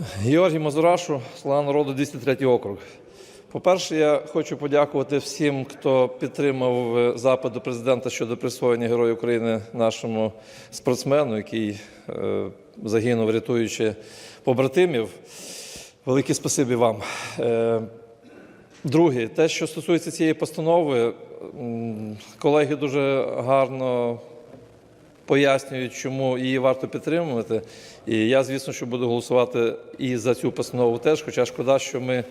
Георгій Мазурашу, слава народу 203 округ. По-перше, я хочу подякувати всім, хто підтримав запит до президента щодо присвоєння Героя України нашому спортсмену, який е, загинув, рятуючи побратимів. Велике спасибі вам. Е, Друге, те, що стосується цієї постанови, колеги дуже гарно пояснюють, чому її варто підтримувати. І я, звісно, що буду голосувати і за цю постанову теж, хоча шкода, що ми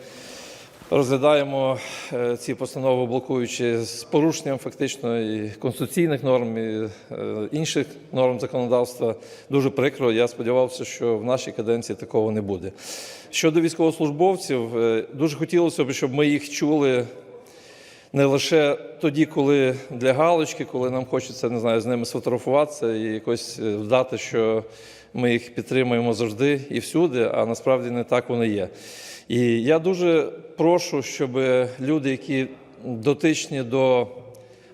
розглядаємо е, ці постанови, блокуючи з порушенням фактично і конституційних норм, і е, інших норм законодавства. Дуже прикро. Я сподівався, що в нашій каденції такого не буде. Щодо військовослужбовців, е, дуже хотілося б, щоб ми їх чули не лише тоді, коли для галочки, коли нам хочеться не знаю, з ними сфотографуватися і якось е, вдати, що ми їх підтримуємо завжди і всюди, а насправді не так воно є. І я дуже прошу, щоб люди, які дотичні до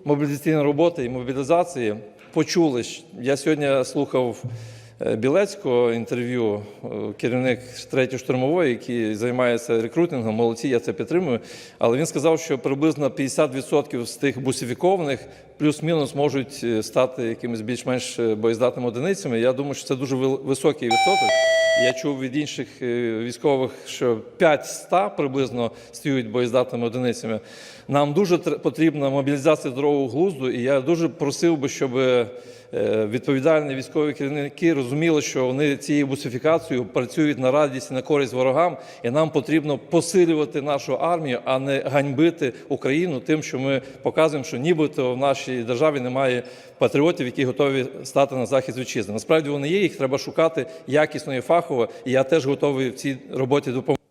мобілізаційної роботи і мобілізації, почули. Я сьогодні слухав Білецького інтерв'ю, е, керівник 3 штурмової, який займається рекрутингом. Молодці, я це підтримую. Але він сказав, що приблизно 50% з тих бусифікованих плюс-мінус можуть е, стати якимись більш-менш е, боєздатними одиницями. Я думаю, що це дуже високий відсоток. Я чув від інших е, військових, що 5 з 100 приблизно стають боєздатними одиницями. Нам дуже тр- потрібна мобілізація здорового глузду, і я дуже просив би, щоб е, відповідальні військові керівники розуміли, що вони цією бусифікацією працюють на радість і на користь ворогам, і нам потрібно посилювати нашу армію, а не ганьбити Україну тим, що ми показуємо, що нібито в нашій державі немає патріотів, які готові стати на захист вітчизни. Насправді вони є, їх треба шукати якісно і фахово. І я теж готовий в цій роботі допомогти.